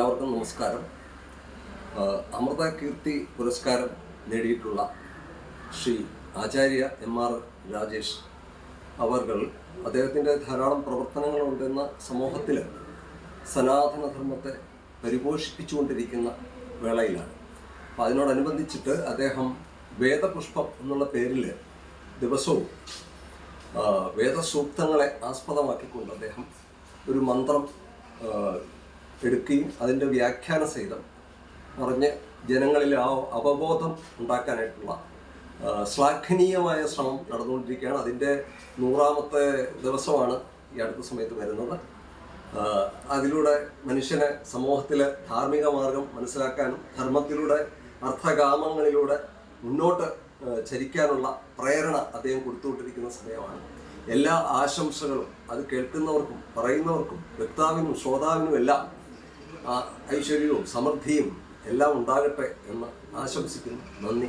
നമസ്കാരം. അമൃത കീർത്തി പുരസ്കാരം നേടിയിട്ടുള്ള ശ്രീ ആചാര്യ എം ആർ രാജേഷ് അവർകൾ അദ്ദേഹത്തിന്റെ ധാരാളം പ്രവർത്തനങ്ങളുണ്ടെന്ന സമൂഹത്തിൽ സനാതനധർമ്മത്തെ പരിപോഷിപ്പിച്ചുകൊണ്ടിരിക്കുന്ന വേളയിലാണ്. അപ്പോൾ അതിനോടനുബന്ധിച്ചിട്ട് അദ്ദേഹം വേദപുഷ്പം എന്നുള്ള പേരിൽ ദിവസവും വേദസൂക്തങ്ങളെ ആസ്പദമാക്കിക്കൊണ്ട് അദ്ദേഹം ഒരു മന്ത്രം എടുക്കുകയും അതിന്റെ വ്യാഖ്യാന സഹിതം പറഞ്ഞ് ജനങ്ങളിൽ ആ അവബോധം ഉണ്ടാക്കാനായിട്ടുള്ള ശ്ലാഘനീയമായ ശ്രമം നടന്നുകൊണ്ടിരിക്കുകയാണ്. അതിന്റെ നൂറാമത്തെ ദിവസമാണ് ഈ അടുത്ത സമയത്ത് വരുന്നത്. അതിലൂടെ മനുഷ്യനെ സമൂഹത്തിലെ ധാർമ്മിക മാർഗം മനസ്സിലാക്കാനും ധർമ്മത്തിലൂടെ അർത്ഥകാമങ്ങളിലൂടെ മുന്നോട്ട് ചരിക്കാനുള്ള പ്രേരണ അദ്ദേഹം കൊടുത്തുകൊണ്ടിരിക്കുന്ന സമയമാണ്. എല്ലാ ആശംസകളും അത് കേൾക്കുന്നവർക്കും പറയുന്നവർക്കും വ്യക്താവിനും ശ്രോതാവിനും എല്ലാം ഐശ്വര്യവും സമൃദ്ധിയും എല്ലാം ഉണ്ടാകട്ടെ എന്ന് ആശംസിക്കുന്നു. നന്ദി.